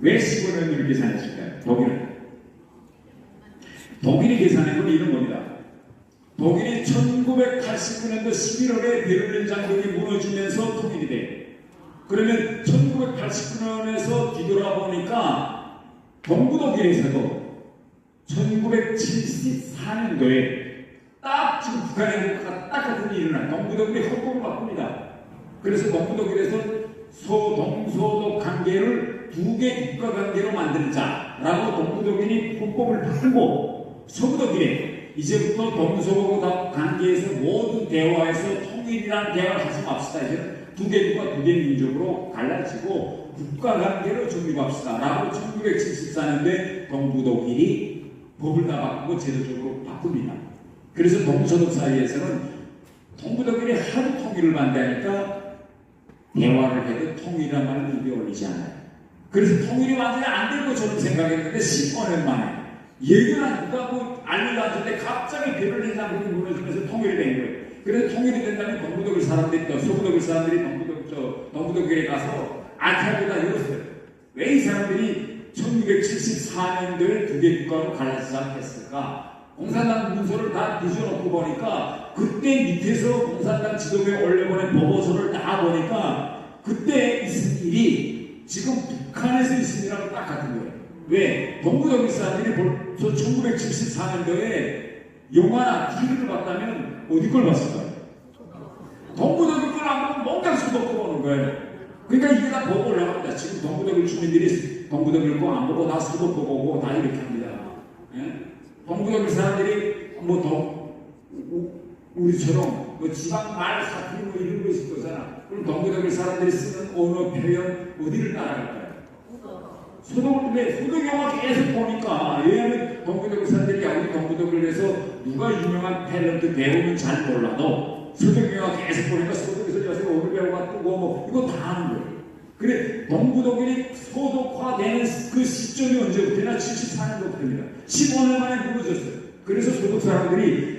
왜 15년으로 계산했을까요? 독일은. 독일이 계산한 건 이런 겁니다. 독일이 1989년도 11월에 베를린 장벽이 무너지면서 통일이 돼. 그러면 1989년에서 뒤돌아보니까 동부 독일에서도 1974년도에 딱 지금 북한의 행보가 딱 같은 일이 일어나 동부 독일이 헌법을 바꿉니다. 그래서 동부 독일에서 관계를 두 개 국가 관계로 만들자라고 동부 독일이 헌법을 바꾸고 서부 독일에 이제부터 동서고 관계에서 모든 대화에서 통일이라는 대화를 하지 맙시다. 이제 두 개 국가 두 개 민족으로 갈라지고 국가 관계로 정립합시다 라고 1974년도에 동부 독일이 법을 다 바꾸고 제도적으로 바꿉니다. 그래서 동서독 사이에서는 동부 독일이 하도 통일을 반대하니까 대화를 해도 통일이란 말은 입에 올리지 않아요. 그래서 통일이 완전히 안될 것처럼 생각했는데 15년 만에 예견한 누가 뭐 알려놨는데 갑자기 베를린 장벽이 무너지면서 통일이 된 거예요. 그래서 통일이 된다면 동부독일 사람들이 또 서부독일 사람들이 동부독 저 동부독일에 가서 알타보다 열었어요. 왜 이 사람들이 1974년도에 두 개 국가로 갈라지지 않겠을까? 공산당 문서를 다 뒤져놓고 보니까 그때 밑에서 공산당 지도부에 올려보낸 보고서를 다 보니까 그때 있은 일이 지금 북한에서 일하고 딱 같은 거예요. 왜? 동부독일 사람들이 벌써 1974년도에 영화나 TV를 봤다면 어디 걸 봤을까요? 동부독일 걸안 보면 몽땅 수도 보는 거예요. 그러니까 이게 다 보고 올라갑니다. 지금 동부독일 주민들이 동부독일 거안 보고 다 수도 보고 다 이렇게 합니다. 예? 동부독일 사람들이 뭐 동, 우리처럼 뭐 지방 말 사투리 뭐 이런 거 있을 거잖아. 그럼 동부독일 사람들이 쓰는 언어 표현 어디를 따라갈까요? 소독을 왜 소독 영화 계속 보니까 왜냐하면 동부독일 사람들이 야 우리 동부독일에서 누가 유명한 탤런트 배우는 잘 몰라도 소독 영화 계속 보니까 소독에서 요새 어느 배우가 뜨고 뭐 이거 다 아는 거예요. 그래 동부독일이 소독화되는 그 시점이 언제부터냐 74년도부터입니다. 15년 만에 무너졌어요. 그래서 소독 사람들이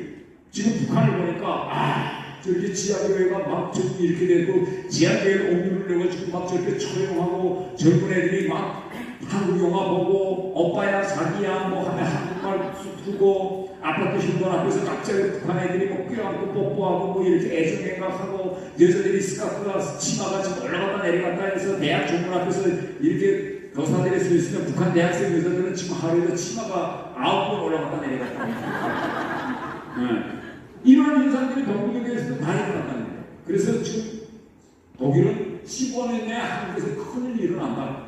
지금 북한을 보니까 아 저렇게 지하교회가 막 저기 이렇게 되고 지하교회 옹유를 내가지고 막 저렇게 처형하고 젊은 애들이 막 한국 영화 보고 오빠야 자기야 뭐 하면 한국말 쓰고 아파트 현관 앞에서 갑자기 북한 애들이 뭐 껴안고 뽀뽀하고 뭐 이렇게 애정행각하고 여자들이 스카프가 치마가 지금 올라갔다 내려갔다 해서 대학 정문 앞에서 이렇게 교사들이 서 있으면 북한 대학생 여자들은 지금 하루에도 치마가 아홉 번 올라갔다 내려갔다 네. 이런 현상들이 동부독일에서도 다 일어났다는 거예요. 그래서 지금 독일은 15년 내에 한국에서 큰일 일어난다.